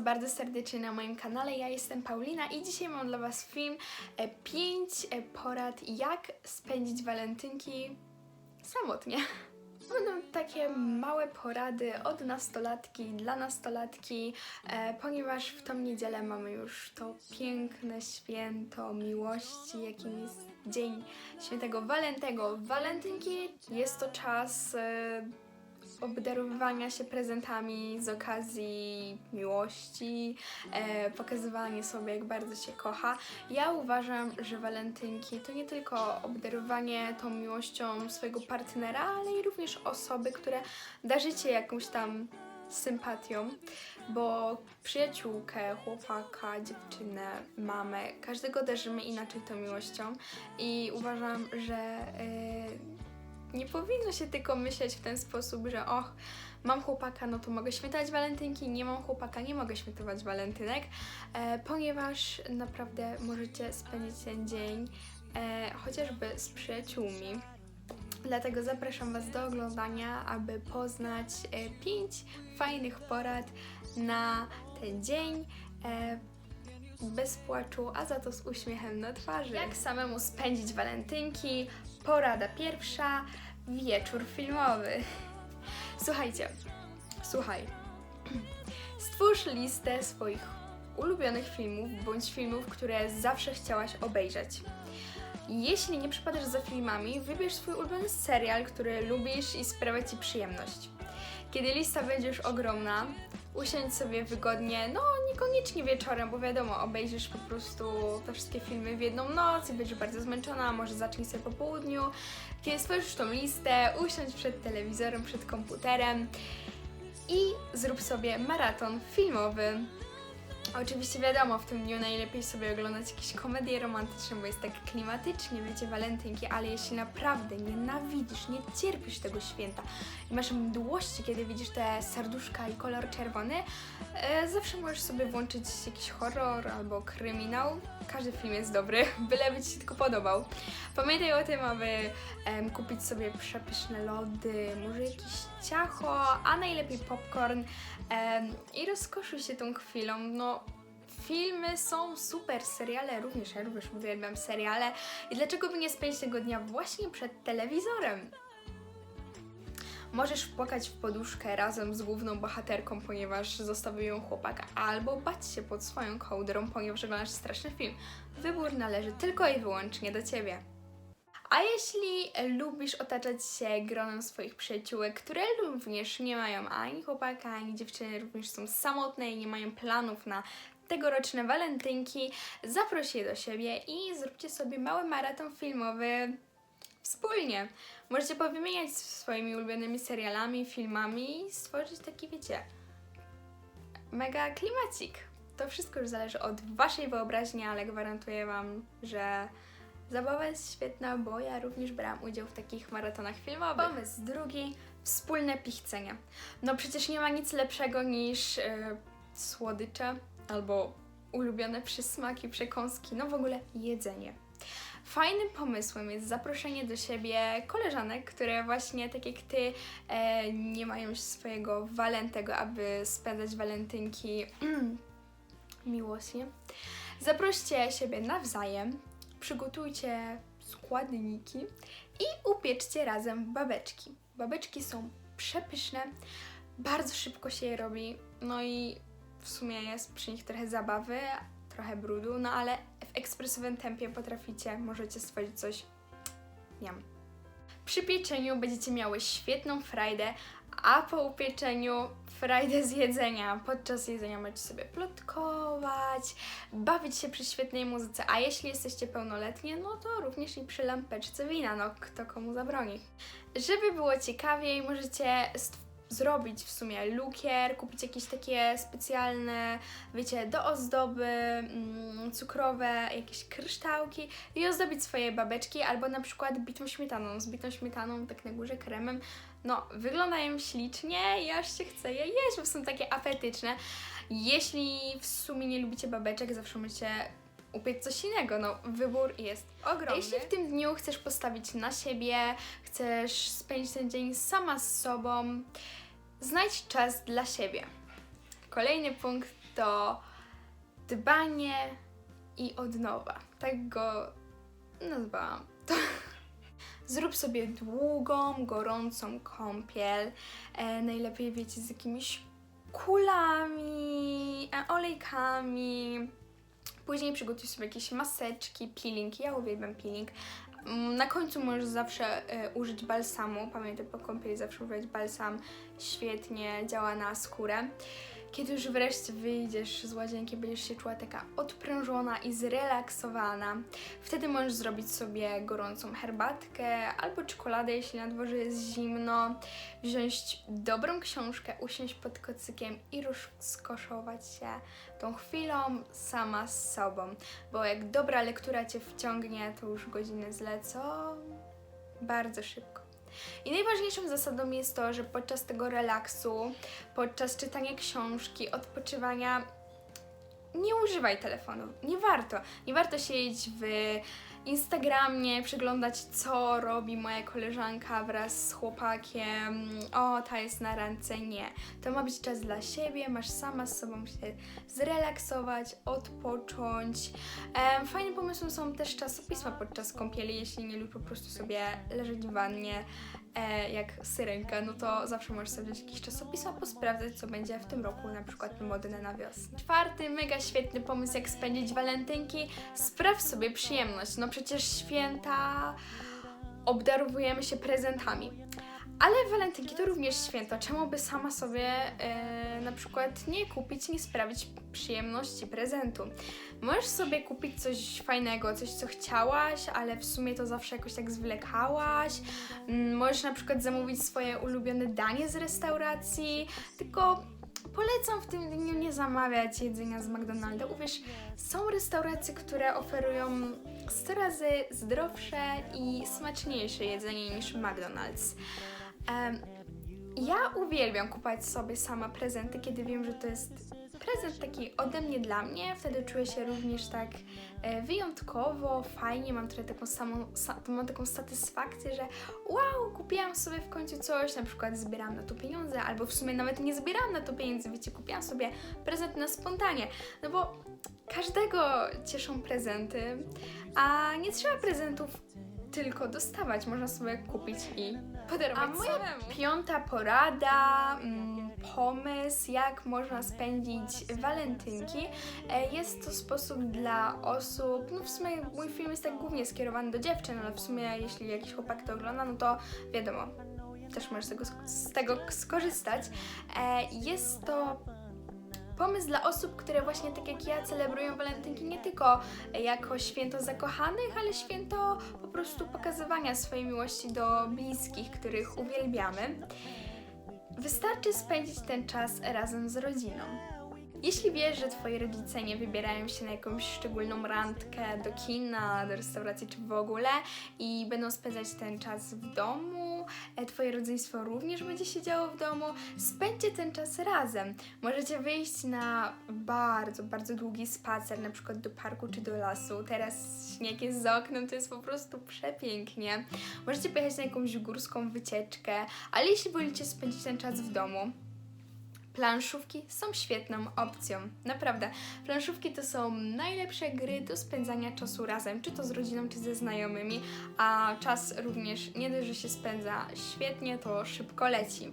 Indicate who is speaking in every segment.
Speaker 1: bardzo serdecznie na moim kanale. Ja jestem Paulina i dzisiaj mam dla Was film 5 porad jak spędzić walentynki samotnie. Będą takie małe porady od nastolatki dla nastolatki, e, ponieważ w tą niedzielę mamy już to piękne święto miłości, jakim jest Dzień Świętego Walentego. Walentynki jest to czas e, obdarowywania się prezentami z okazji miłości, e, pokazywanie sobie, jak bardzo się kocha. Ja uważam, że walentynki to nie tylko obdarowanie tą miłością swojego partnera, ale i również osoby, które darzycie jakąś tam sympatią, bo przyjaciółkę, chłopaka, dziewczynę, mamę, każdego darzymy inaczej tą miłością i uważam, że e, nie powinno się tylko myśleć w ten sposób, że och, mam chłopaka, no to mogę świętować walentynki, nie mam chłopaka, nie mogę świętować walentynek, e, ponieważ naprawdę możecie spędzić ten dzień e, chociażby z przyjaciółmi. Dlatego zapraszam Was do oglądania, aby poznać e, pięć fajnych porad na ten dzień. E, bez płaczu, a za to z uśmiechem na twarzy. Jak samemu spędzić walentynki? Porada pierwsza, wieczór filmowy. Słuchajcie, słuchaj. Stwórz listę swoich ulubionych filmów bądź filmów, które zawsze chciałaś obejrzeć. Jeśli nie przypadasz za filmami, wybierz swój ulubiony serial, który lubisz i sprawia Ci przyjemność. Kiedy lista będzie już ogromna, usiądź sobie wygodnie, no niekoniecznie wieczorem, bo wiadomo, obejrzysz po prostu te wszystkie filmy w jedną noc i będziesz bardzo zmęczona, może zacznij sobie po południu. Kiedy stworzysz tą listę, usiądź przed telewizorem, przed komputerem i zrób sobie maraton filmowy. Oczywiście wiadomo, w tym dniu najlepiej sobie oglądać jakieś komedie romantyczne, bo jest tak klimatycznie, wiecie, walentynki, ale jeśli naprawdę nienawidzisz, nie cierpisz tego święta i masz mdłości, kiedy widzisz te serduszka i kolor czerwony, e, zawsze możesz sobie włączyć jakiś horror albo kryminał. Każdy film jest dobry, byle by Ci się tylko podobał. Pamiętaj o tym, aby kupić sobie przepyszne lody, może jakieś ciacho, a najlepiej popcorn i rozkoszuj się tą chwilą. No, filmy są super, seriale również, ja również uwielbiam seriale. I dlaczego by nie spędzić tego dnia właśnie przed telewizorem? Możesz płakać w poduszkę razem z główną bohaterką, ponieważ zostawił ją chłopaka, albo bać się pod swoją kołdrą, ponieważ oglądasz straszny film. Wybór należy tylko i wyłącznie do Ciebie. A jeśli lubisz otaczać się gronem swoich przyjaciółek, które również nie mają ani chłopaka, ani dziewczyny, również są samotne i nie mają planów na tegoroczne walentynki, zaproś je do siebie i zróbcie sobie mały maraton filmowy wspólnie. Możecie powymieniać swoimi ulubionymi serialami, filmami i stworzyć taki, wiecie, mega klimacik. To wszystko już zależy od Waszej wyobraźni, ale gwarantuję Wam, że zabawa jest świetna, bo ja również brałam udział w takich maratonach filmowych. Pomysł drugi, wspólne pichcenie. No przecież nie ma nic lepszego niż e, słodycze albo ulubione przysmaki, przekąski, no w ogóle jedzenie. Fajnym pomysłem jest zaproszenie do siebie koleżanek, które właśnie tak jak ty e, nie mają swojego walentego, aby spędzać walentynki miłosnie. Zaproście siebie nawzajem, przygotujcie składniki i upieczcie razem babeczki. Babeczki są przepyszne, bardzo szybko się je robi, no i w sumie jest przy nich trochę zabawy, trochę brudu, no ale w ekspresowym tempie potraficie, możecie stworzyć coś miam. Przy pieczeniu będziecie miały świetną frajdę, a po upieczeniu frajdę z jedzenia. Podczas jedzenia możecie sobie plotkować, bawić się przy świetnej muzyce, a jeśli jesteście pełnoletnie, no to również i przy lampeczce wina, no kto komu zabroni. Żeby było ciekawiej, możecie stworzyć zrobić w sumie lukier, kupić jakieś takie specjalne, wiecie, do ozdoby, mm, cukrowe, jakieś kryształki i ozdobić swoje babeczki, albo na przykład bitą śmietaną, z bitą śmietaną, tak na górze kremem. No, wyglądają ślicznie i aż się chce je jeść, bo są takie apetyczne. Jeśli w sumie nie lubicie babeczek, zawsze możecie upiec coś innego. No, wybór jest ogromny. Jeśli w tym dniu chcesz postawić na siebie, chcesz spędzić ten dzień sama z sobą, znajdź czas dla siebie. Kolejny punkt to dbanie i odnowa. Tak go nazwałam. To Zrób sobie długą, gorącą kąpiel. E, najlepiej wiecie z jakimiś kulami, e, olejkami. Później przygotuj sobie jakieś maseczki, peeling. Ja uwielbiam peeling. Mm, Na końcu możesz zawsze e, użyć balsamu. Pamiętaj, po kąpieli zawsze używać balsam. Świetnie działa na skórę. Kiedy już wreszcie wyjdziesz z łazienki, będziesz się czuła taka odprężona i zrelaksowana. Wtedy możesz zrobić sobie gorącą herbatkę albo czekoladę, jeśli na dworze jest zimno. Wziąć dobrą książkę, usiąść pod kocykiem i rozkoszować się tą chwilą sama z sobą. Bo jak dobra lektura Cię wciągnie, to już godziny zlecą bardzo szybko. I najważniejszą zasadą jest to, że podczas tego relaksu, podczas czytania książki, odpoczywania, nie używaj telefonu. Nie warto. Nie warto siedzieć w Instagramie, przeglądać, co robi moja koleżanka wraz z chłopakiem. O, ta jest na randce. Nie. To ma być czas dla siebie, masz sama z sobą się zrelaksować, odpocząć. Em, fajnym pomysłem są też czasopisma podczas kąpieli, jeśli nie lub po prostu sobie leżeć w wannie e, jak syrenka, no to zawsze możesz sobie jakieś czasopisma, posprawdzać, co będzie w tym roku, na przykład modne na wiosnę. Czwarty, mega świetny pomysł, jak spędzić walentynki. Spraw sobie przyjemność. No przecież święta obdarowujemy się prezentami. Ale walentynki to również święto. Czemu by sama sobie e, na przykład nie kupić, nie sprawić przyjemności prezentu? Możesz sobie kupić coś fajnego, coś co chciałaś, ale w sumie to zawsze jakoś tak zwlekałaś. Mm, Możesz na przykład zamówić swoje ulubione danie z restauracji, tylko polecam w tym dniu nie zamawiać jedzenia z McDonalda. Uwierz, są restauracje, które oferują 100 razy zdrowsze i smaczniejsze jedzenie niż McDonald's. Em, ja uwielbiam kupować sobie sama prezenty, kiedy wiem, że to jest prezent taki ode mnie dla mnie. Wtedy czuję się również tak e, wyjątkowo, fajnie. Mam trochę taką samą, sa, mam taką satysfakcję, że wow, kupiłam sobie w końcu coś, na przykład zbieram na to pieniądze, albo w sumie nawet nie zbieram na to pieniędzy, wiecie, kupiłam sobie prezent na spontanie. No bo każdego cieszą prezenty, a nie trzeba prezentów tylko dostawać, można sobie kupić i podarować
Speaker 2: A moja
Speaker 1: samemu. Piąta porada, mm, pomysł, jak można spędzić walentynki. E, Jest to sposób dla osób, no w sumie mój film jest tak głównie skierowany do dziewczyn, ale w sumie jeśli jakiś chłopak to ogląda, no to wiadomo, też możesz z tego, z tego skorzystać. E, Jest to pomysł dla osób, które właśnie tak jak ja celebrują walentynki nie tylko jako święto zakochanych, ale święto po prostu pokazywania swojej miłości do bliskich, których uwielbiamy. Wystarczy spędzić ten czas razem z rodziną. Jeśli wiesz, że twoi rodzice nie wybierają się na jakąś szczególną randkę do kina, do restauracji czy w ogóle i będą spędzać ten czas w domu, e, twoje rodzeństwo również będzie siedziało w domu, spędźcie ten czas razem. Możecie wyjść na bardzo, bardzo długi spacer, na przykład do parku czy do lasu. Teraz śnieg jest za oknem, to jest po prostu przepięknie. Możecie pojechać na jakąś górską wycieczkę, ale jeśli wolicie spędzić ten czas w domu, Planszówki są świetną opcją. Naprawdę. Planszówki to są najlepsze gry do spędzania czasu razem, czy to z rodziną, czy ze znajomymi, a czas również nie dość, że się spędza świetnie, to szybko leci.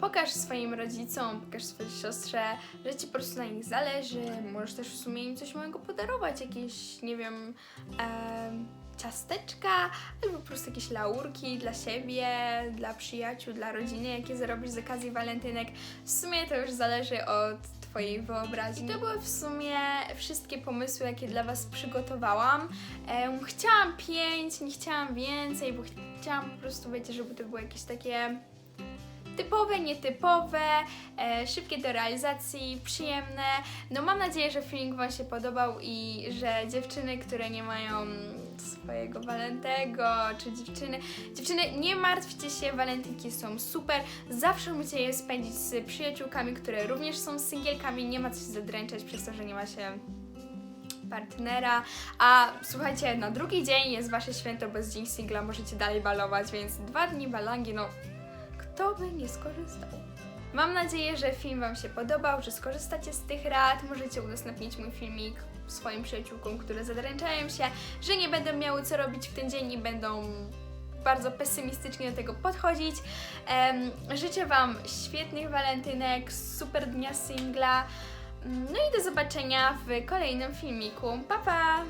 Speaker 1: Pokaż swoim rodzicom, pokaż swojej siostrze, że ci po prostu na nich zależy. Możesz też w sumie im coś małego podarować, jakieś, nie wiem, em, ciasteczka, albo po prostu jakieś laurki dla siebie, dla przyjaciół, dla rodziny, jakie zrobisz z okazji walentynek. W sumie to już zależy od Twojej wyobraźni. I to były w sumie wszystkie pomysły, jakie dla Was przygotowałam. Em, chciałam pięć, nie chciałam więcej, bo chciałam po prostu, wiecie, żeby to było jakieś takie typowe, nietypowe, e, szybkie do realizacji, przyjemne. No mam nadzieję, że filmik Wam się podobał i że dziewczyny, które nie mają swojego walentego, czy dziewczyny, dziewczyny nie martwcie się, walentynki są super, zawsze musicie je spędzić z przyjaciółkami, które również są singielkami, nie ma co się zadręczać przez to, że nie ma się partnera. A słuchajcie, na drugi dzień jest wasze święto bez dzień singla, możecie dalej balować, więc dwa dni balangi, no kto by nie skorzystał? Mam nadzieję, że film Wam się podobał, że skorzystacie z tych rad. Możecie udostępnić mój filmik swoim przyjaciółkom, które zadręczają się, że nie będą miały co robić w ten dzień i będą bardzo pesymistycznie do tego podchodzić. Em, życzę Wam świetnych walentynek, super dnia singla. No i do zobaczenia w kolejnym filmiku. Pa pa!